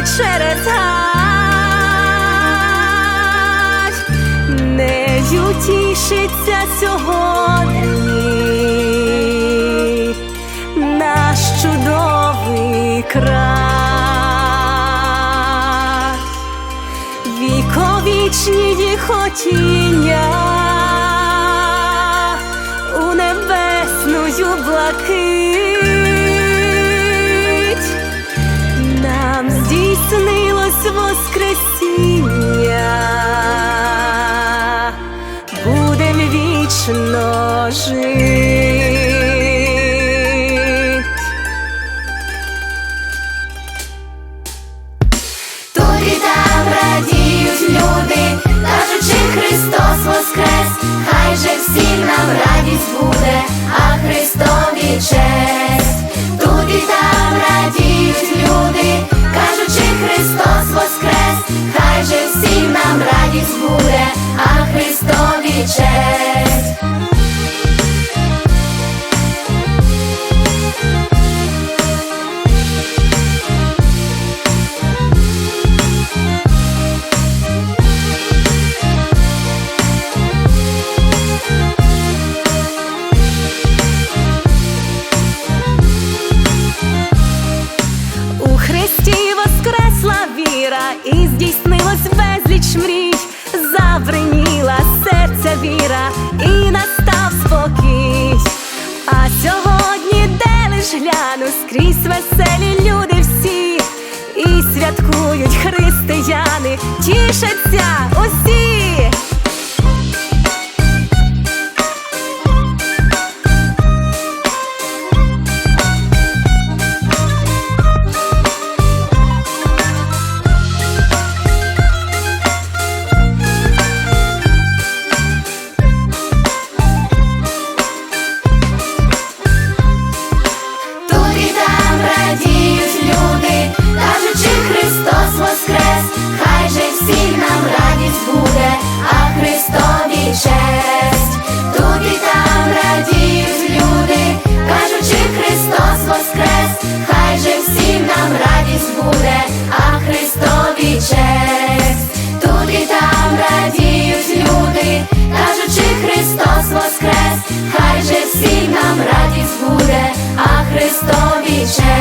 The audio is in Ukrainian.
і через гать нею тішиться сьогодні наш чудовий край, віковічні хотіння у небесну блакить. Воскресіння будем вічно жити. і здійснилось безліч мрій, забриніла серця віра і настав спокій. А сьогодні, де лиш гляну, скрізь веселі люди всі, і святкують християни, тішаться усі. teacher.